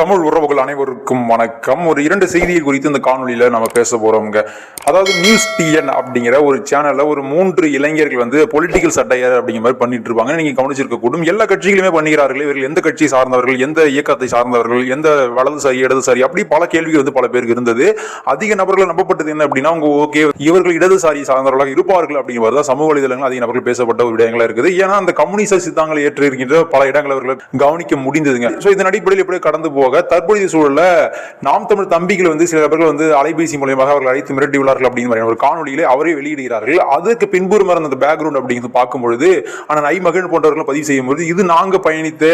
தமிழ் உறவுகள் அனைவருக்கும் வணக்கம். ஒரு இரண்டு செய்தியை குறித்து இந்த காணொலியில் நம்ம பேச போகிறோங்க அதாவது நியூஸ் டிஎன் அப்படிங்கிற ஒரு சேனலில் ஒரு மூன்று இளைஞர்கள் வந்து பொலிட்டிக்கல் சட்டையர் அப்படிங்கிற மாதிரி பண்ணிட்டு இருப்பாங்க. நீங்கள் கவனிச்சிருக்க கூடும் எல்லா கட்சிகளுமே பண்ணுகிறார்கள் இவர்கள் எந்த கட்சி சார்ந்தவர்கள் எந்த இயக்கத்தை சார்ந்தவர்கள் எந்த வலது சரி இடதுசாரி அப்படி பல கேள்விகள் வந்து பல பேருக்கு இருந்தது. அதிக நபர்கள் நம்பப்பட்டது என்ன அப்படின்னா அவங்க ஓகே இவர்கள் இடதுசாரி சார்ந்தவர்களாக இருப்பார்கள் அப்படிங்கிறது தான் சமூக வலைதளங்கள் அதிக நபர்கள் பேசப்பட்ட ஒரு விடயங்களா இருக்குது. ஏன்னா அந்த கம்யூனிச சித்தாங்களை ஏற்று இருக்கின்ற பல இடங்கள் அவர்கள் கவனிக்க முடிந்ததுங்க. ஸோ இதன் அடிப்படையில் எப்படி கடந்து போக தற்போதைய சூழல்ல நாம் தமிழ் தம்பிகள் வந்து சில நபர்கள் வந்து அலைபேசி மூலியமாக அவர்கள் அழைத்து மிரட்டியுள்ளார்கள் அப்படிங்கிற ஒரு காணொலியிலே அவரே வெளியிடுகிறார்கள். அதற்கு பின்புறம் இருந்த அந்த பேக்ரவுண்ட் அப்படிங்கிறது பார்க்கும் பொழுது ஆனால் ஐ மகன் போன்றவர்கள் பதிவு செய்யும் பொழுது இது நாங்க பயணித்த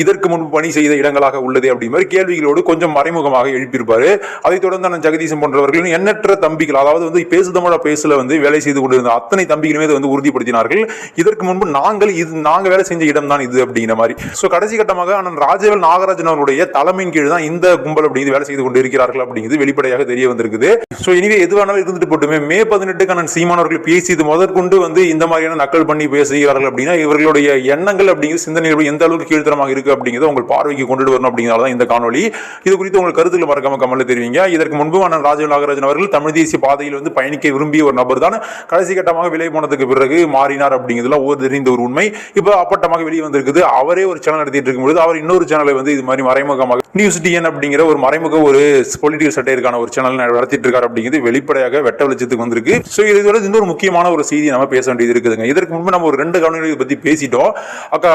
இதற்கு முன்பு பணி செய்த இடங்களாக உள்ளது அப்படிங்கிற மாதிரி கேள்விகளோடு கொஞ்சம் மறைமுகமாக எழுப்பியிருப்பாரு. அதைத் தொடர்ந்து அந்த ஜெகதீசன் போன்றவர்களும் எண்ணற்ற தம்பிகள் அதாவது வந்து பேசு தமிழா பேசல வந்து வேலை செய்து கொண்டிருந்த அத்தனை தம்பிகளுமே இதை வந்து உறுதிப்படுத்தினார்கள். இதற்கு முன்பு நாங்கள் இது நாங்க வேலை செஞ்ச இடம் தான் இது அப்படிங்கிற மாதிரி. சோ கடைசி கட்டமாக ஆனால் ராஜவேல் நாகராஜன் அவருடைய தலைமையின் கீழ் தான் இந்த கும்பல் அப்படிங்கிறது வேலை செய்து கொண்டு இருக்கிறார்கள் அப்படிங்கிறது வெளிப்படையாக தெரிய வந்திருக்குது. ஸோ இனிவே எதுவானாலும் இருந்துட்டு போட்டுமே. மே பதினெட்டுக்கான சீமானவர்கள் பேசியது முதற்கொண்டு வந்து இந்த மாதிரியான நக்கல் பண்ணி பேசுகிறார்கள் அப்படின்னா இவர்களுடைய எண்ணங்கள் அப்படிங்கிறது சிந்தனைகள் எந்த அளவுக்கு கீழ்த்தரமாக இருக்கு அப்படிங்கிறத உங்கள் பார்வைக்கு கொண்டு வரணும் அப்படிங்கிறதால தான் இந்த காணொலி இது குறித்து உங்கள் கருத்துக்களை மறக்காம கமல்ல தெரிவிங்க. இதற்கு முன்பு அண்ணன் ராஜீவ் நாகராஜன் அவர்கள் தமிழ் தேசிய பாதையில் வந்து பயணிக்க விரும்பிய ஒரு நபர் தான். கடைசி கட்டமாக விலை போனதுக்கு பிறகு மாறினார் அப்படிங்கிறதுல ஒரு தெரிந்த ஒரு உண்மை. இப்போ அப்பட்டமாக வெளியே வந்திருக்குது. அவரே ஒரு சேனல் நடத்திட்டு இருக்கும்போது அவர் இன்னொரு சேனலை வந்து இது மாதிரி மறைமுகமாக நியூஸ் டிஎன் அப்படிங்கிற ஒரு மறைமுக ஒரு பொலிட்டிக்கல் சட்டையிற்கான ஒரு சேனல் நடத்திட்டு இருக்காரு அப்படிங்கிறது வெளிப்படையாக வெட்ட வெளிச்சத்துக்கு வந்திருக்கு. ஸோ இது வந்து இன்னொரு முக்கியமான ஒரு செய்தியை நம்ம பேச வேண்டியது இருக்குதுங்க. இதற்கு முன்பு நம்ம ஒரு ரெண்டு கவனங்களை பத்தி பேசிட்டோம். அக்கா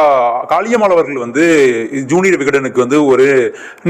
காளியம்மாள் அவர்கள் வந்து ஜூனியர் விகடனுக்கு வந்து ஒரு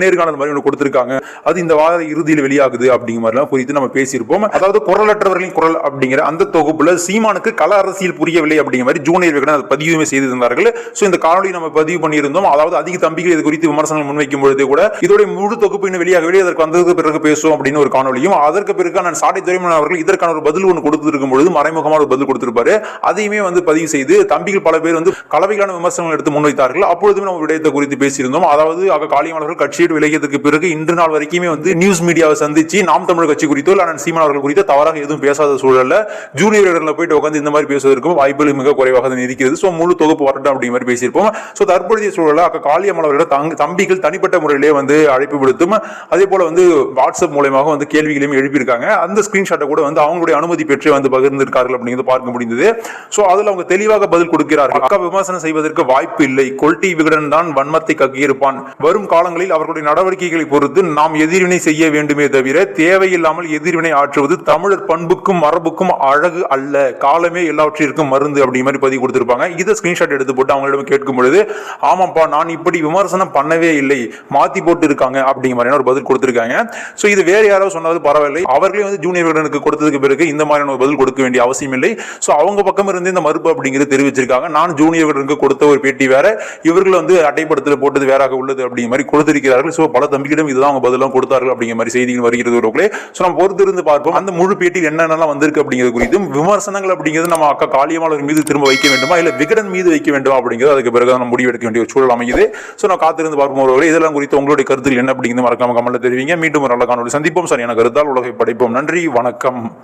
நேர்காணல் மாதிரி ஒன்று கொடுத்துருக்காங்க. அது இந்த வார இறுதியில் வெளியாகுது அப்படிங்கிற மாதிரிலாம் குறித்து நம்ம பேசியிருப்போம். அதாவது குரலற்றவர்களின் குரல் அப்படிங்கிற அந்த தொகுப்புல சீமானுக்கு கல அரசியல் புரியவில்லை அப்படிங்கிற மாதிரி ஜூனியர் விகடன் அதை பதிவுமே செய்திருந்தார்கள். ஸோ இந்த காணொலி நம்ம பதிவு பண்ணியிருந்தோம். அதாவது அதிக தம்பிகள் இது குறித்து விமர்சனங்கள் முன்வைக்கும் பொழுது கூட இதோடைய முழு தொகுப்பு இன்னும் வெளியாகவில்லை அதற்கு வந்ததுக்கு பிறகு பேசுவோம் அப்படின்னு ஒரு காணொலியும் அதற்கு பிறகு நான் சாட்டை துறைமுன் அவர்கள் இதற்கான ஒரு பதில் ஒன்று கொடுத்திருக்கும் பொழுது மறைமுகமான ஒரு பதில் கொடுத்திருப்பாரு. அதையுமே வந்து பதிவு செய்து தம்பிகள் பல பேர் வந்து கலவையான விமர்சனங்கள் எடுத்து முன்வைத்தார்கள். அப்பொழுதுமே நம்ம விடயத்தை குறித்து பேசியிருந்தோம். அதாவது அக காளியமலர்கள் கட்சியை விலகியதுக்கு பிறகு இன்று நாள் வரைக்குமே வந்து நியூஸ் மீடியாவை சந்திச்சு நாம் தமிழ் கட்சி குறித்தோ இல்லை அண்ணன் சீமான் அவர்கள் குறித்தோ தவறாக எதுவும் பேசாத சூழல்ல ஜூனியர் இடத்துல போயிட்டு உட்காந்து இந்த மாதிரி பேசுவதற்கும் வாய்ப்புகள் மிக குறைவாக தான் இருக்கிறது. ஸோ முழு தொகுப்பு வரட்டும் அப்படிங்கிற மாதிரி பேசியிருப்போம். ஸோ தற்போதைய சூழலில் அக்க காளியம்மன் அவர்களிடம் தங்க தம்பிகள் தனிப்பட்ட முறையில் வந்து அழைப்பு விடுத்தும் அதே போல வந்து வாட்ஸ்அப் மூலயமாக வந்து கேள்விகளையும் எழுப்பியிருக்காங்க. அந்த ஸ்கிரீன்ஷாட்டை கூட வந்து அவங்களுடைய அனுமதி பெற்றே வந்து பகிர்ந்திருக்கார்கள் அப்படிங்கிறது பார்க்க முடிந்தது. ஸோ அதில் அவங்க தெளிவாக பதில் கொடுக்கிறார்கள். அக்கா விமர்சனம் செய்வதற்கு வாய்ப்பு இல்லை. கொல்டி விகடன் தான் வன்மத்தை கக்கியிருப்பான். வரும் காலங்களில் அவர்களுடைய நடவடிக்கைகளை பொறுத்து நாம் எதிர்வினை செய்ய வேண்டுமே தவிர தேவையில்லாமல் எதிர்வினை ஆற்றுவது தமிழர் பண்புக்கும் மரபுக்கும் அழகு அல்ல. காலமே எல்லாவற்றிற்கும் மருந்து அப்படிங்கிற மாதிரி பதிவு கொடுத்திருப்பாங்க. இதை ஸ்கிரீன்ஷாட் எடுத்து போட்டு அவங்களிடம் கேட்கும் பொழுது ஆமாப்பா நான் இப்படி விமர்சனம் பண்ணவே இல்லை. மாத்தி போட்டு இருக்காங்க அப்படிங்கிற மாதிரியான ஒரு பதில் கொடுத்திருக்காங்க. ஸோ இது வேற யாராவது சொன்னது பரவாயில்லை. அவர்களே வந்து ஜூனியர் கொடுத்ததுக்கு பிறகு இந்த மாதிரியான ஒரு பதில் கொடுக்க வேண்டிய அவசியம் இல்லை. ஸோ அவங்க பக்கம் இருந்து இந்த மறுப்பு அப்படிங்கிறது தெரிவிச்சிருக்காங்க. நான் ஜூனியர் கொடுத்த ஒரு பேட்டி வேற. இவர்கள் வந்து அட்டைப்படத்தில் போட்டது வேறாக உள்ளது அப்படிங்கிற மாதிரி கொடுத்திருக்கிறார்கள். ஸோ பல தம்பிகளிடம் இதுதான் அவங்க பதிலாம் கொடுத்தார்கள் அப்படிங்கிற மாதிரி செய்திகள் வருகிறது ஒருவர்களே ஸோ நம்ம பொறுத்திருந்து பார்ப்போம். அந்த முழு பேட்டியில் என்னென்னலாம் வந்திருக்கு அப்படிங்கிறது குறித்தும் விமர்சனங்கள் அப்படிங்கிறது நம்ம அக்கா காளியம்மாளர் மீது திரும்ப வைக்க வேண்டுமா இல்லை விகடன் மீது வைக்க வேண்டுமா அப்படிங்கிறது அதுக்கு பிறகு நம்ம முடிவெடுக்க வேண்டிய ஒரு சூழல் அமையுது. ஸோ நான் காத்திருந்து பார்ப்போம் ஒருவர்களே இதெல்லாம் குறித்து உங்களுடைய கருத்துக்கள் என்ன அப்படிங்கிறது மறக்காம கமல்ல தெரிவிங்க. மீண்டும் ஒரு நல்ல காணொலி சந்திப்போம். சரியான கருத்தால் உலகை படைப்போம். நன்றி. வணக்கம்.